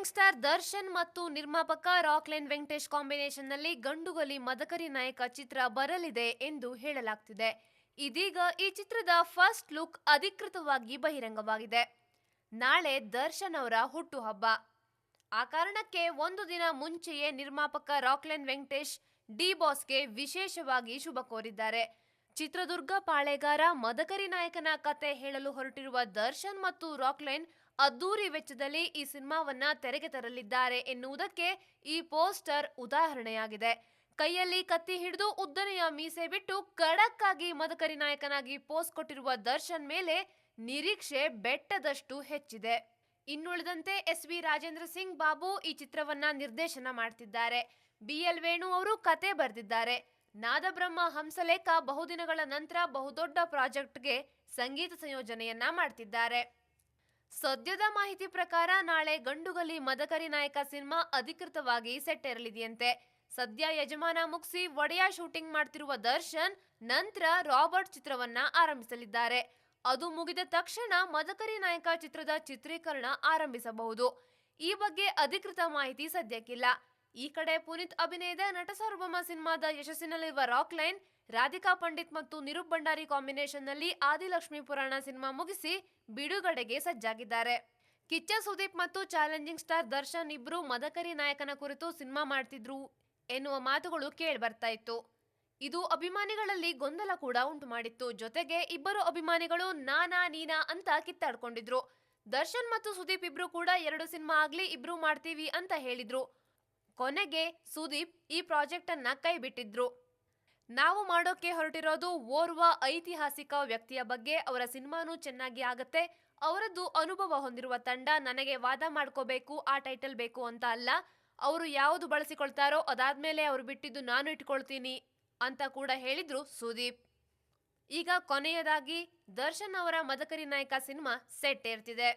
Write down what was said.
Challenging star Darshan ಮತ್ತು ನಿರ್ಮಾಪಕ ರಾಕ್ಲೈನ್ ವೆಂಕಟೇಶ್ ಕಾಂಬಿನೇಷನ್ನಲ್ಲಿ ಗಂಡುಗಲಿ ಮದಕರಿ ನಾಯಕ ಚಿತ್ರ ಬರಲಿದೆ ಎಂದು ಹೇಳಲಾಗ್ತಿದೆ. ಇದೀಗ ಈ ಚಿತ್ರದ ಫಸ್ಟ್ ಲುಕ್ ಅಧಿಕೃತವಾಗಿ ಬಹಿರಂಗವಾಗಿದೆ. ನಾಳೆ ದರ್ಶನ್ ಅವರ ಹುಟ್ಟುಹಬ್ಬ. ಆ ಕಾರಣಕ್ಕೆ ಒಂದು ದಿನ ಮುಂಚೆಯೇ ನಿರ್ಮಾಪಕ ರಾಕ್ಲೈನ್ ವೆಂಕಟೇಶ್ ಡಿ ಬಾಸ್ಗೆ ವಿಶೇಷವಾಗಿ ಶುಭ ಕೋರಿದ್ದಾರೆ. ಚಿತ್ರದುರ್ಗ ಪಾಳೆಗಾರ ಮದಕರಿ ನಾಯಕನ ಕತೆ ಹೇಳಲು ಹೊರಟಿರುವ ದರ್ಶನ್ ಮತ್ತು ರಾಕ್ಲೈನ್ ಅದ್ದೂರಿ ವೆಚ್ಚದಲ್ಲಿ ಈ ಸಿನಿಮಾವನ್ನ ತೆರೆಗೆ ತರಲಿದ್ದಾರೆ ಎನ್ನುವುದಕ್ಕೆ ಈ ಪೋಸ್ಟರ್ ಉದಾಹರಣೆಯಾಗಿದೆ. ಕೈಯಲ್ಲಿ ಕತ್ತಿ ಹಿಡಿದು ಉದ್ದನೆಯ ಮೀಸೆ ಬಿಟ್ಟು ಖಡಕ್ ಆಗಿ ಮದಕರಿ ನಾಯಕನಾಗಿ ಪೋಸ್ ಕೊಟ್ಟಿರುವ ದರ್ಶನ್ ಮೇಲೆ ನಿರೀಕ್ಷೆ ಬೆಟ್ಟದಷ್ಟು ಹೆಚ್ಚಿದೆ. ಇನ್ನುಳಿದಂತೆ ಎಸ್ ವಿ ರಾಜೇಂದ್ರ ಸಿಂಗ್ ಬಾಬು ಈ ಚಿತ್ರವನ್ನ ನಿರ್ದೇಶನ ಮಾಡ್ತಿದ್ದಾರೆ. ಬಿ ಎಲ್ ವೇಣು ಅವರು ಕತೆ ಬರೆದಿದ್ದಾರೆ. ನಾದಬ್ರಹ್ಮ ಹಂಸಲೇಖ ಬಹುದಿನಗಳ ನಂತರ ಬಹುದೊಡ್ಡ ಪ್ರಾಜೆಕ್ಟ್ಗೆ ಸಂಗೀತ ಸಂಯೋಜನೆಯನ್ನ ಮಾಡ್ತಿದ್ದಾರೆ. ಸದ್ಯದ ಮಾಹಿತಿ ಪ್ರಕಾರ ನಾಳೆ ಗಂಡುಗಲಿ ಮದಕರಿ ನಾಯಕ ಸಿನಿಮಾ ಅಧಿಕೃತವಾಗಿ ಸೆಟ್ಟೇರಲಿದೆಯಂತೆ. ಸದ್ಯ ಯಜಮಾನ ಮುಗಿಸಿ ಒಡೆಯ ಶೂಟಿಂಗ್ ಮಾಡ್ತಿರುವ ದರ್ಶನ್ ನಂತರ ರಾಬರ್ಟ್ ಚಿತ್ರವನ್ನ ಆರಂಭಿಸಲಿದ್ದಾರೆ. ಅದು ಮುಗಿದ ತಕ್ಷಣ ಮದಕರಿ ನಾಯಕ ಚಿತ್ರದ ಚಿತ್ರೀಕರಣ ಆರಂಭಿಸಬಹುದು. ಈ ಬಗ್ಗೆ ಅಧಿಕೃತ ಮಾಹಿತಿ ಸದ್ಯಕ್ಕಿಲ್ಲ. ಈ ಕಡೆ ಪುನೀತ್ ಅಭಿನಯದ ನಟ ಸಾರ್ವಭೌಮ ಸಿನಿಮಾದ ಯಶಸ್ಸಿನಲ್ಲಿರುವ ರಾಕ್ಲೈನ್ ರಾಧಿಕಾ ಪಂಡಿತ್ ಮತ್ತು ನಿರೂಪ್ ಭಂಡಾರಿ ಕಾಂಬಿನೇಷನ್ನಲ್ಲಿ ಆದಿಲಕ್ಷ್ಮಿ ಪುರಾಣ ಸಿನಿಮಾ ಮುಗಿಸಿ ಬಿಡುಗಡೆಗೆ ಸಜ್ಜಾಗಿದ್ದಾರೆ. ಕಿಚ್ಚ ಸುದೀಪ್ ಮತ್ತು ಚಾಲೆಂಜಿಂಗ್ ಸ್ಟಾರ್ ದರ್ಶನ್ ಇಬ್ರು ಮದಕರಿ ನಾಯಕನ ಕುರಿತು ಸಿನಿಮಾ ಮಾಡ್ತಿದ್ರು ಎನ್ನುವ ಮಾತುಗಳು ಕೇಳಿ ಬರ್ತಾ ಇತ್ತು. ಇದು ಅಭಿಮಾನಿಗಳಲ್ಲಿ ಗೊಂದಲ ಕೂಡ ಉಂಟು ಮಾಡಿತ್ತು. ಜೊತೆಗೆ ಇಬ್ಬರು ಅಭಿಮಾನಿಗಳು ನಾನಾ ನೀನಾ ಅಂತ ಕಿತ್ತಾಡ್ಕೊಂಡಿದ್ರು. ದರ್ಶನ್ ಮತ್ತು ಸುದೀಪ್ ಇಬ್ರು ಕೂಡ ಎರಡು ಸಿನಿಮಾ ಆಗ್ಲಿ ಇಬ್ರು ಮಾಡ್ತೀವಿ ಅಂತ ಹೇಳಿದ್ರು. ಕೊನೆಗೆ ಸುದೀಪ್ ಈ ಪ್ರಾಜೆಕ್ಟ್ ಅನ್ನ ಕೈ ಬಿಟ್ಟಿದ್ರು ನಾವು ಮಾಡೋಕೆ ಹೊರಟಿರೋದು ಓರ್ವ ಐತಿಹಾಸಿಕ ವ್ಯಕ್ತಿಯ ಬಗ್ಗೆ, ಅವರ ಸಿನಿಮಾನೂ ಚೆನ್ನಾಗಿ ಆಗತ್ತೆ, ಅವರದ್ದು ಅನುಭವ ಹೊಂದಿರುವ ತಂಡ ನನಗೆ ವಾದ ಮಾಡ್ಕೋಬೇಕು, ಆ ಟೈಟಲ್ ಬೇಕು ಅಂತ ಅಲ್ಲ, ಅವರು ಯಾವುದು ಬಳಸಿಕೊಳ್ತಾರೋ ಅದಾದ್ಮೇಲೆ ಅವರು ಬಿಟ್ಟಿದ್ದು ನಾನು ಇಟ್ಕೊಳ್ತೀನಿ ಅಂತ ಕೂಡ ಹೇಳಿದ್ರು ಸುದೀಪ್. ಈಗ ಕೊನೆಯದಾಗಿ ದರ್ಶನ್ ಅವರ ಮದಕರಿ ನಾಯಕ ಸಿನಿಮಾ ಸೆಟ್ ಏರ್ತಿದೆ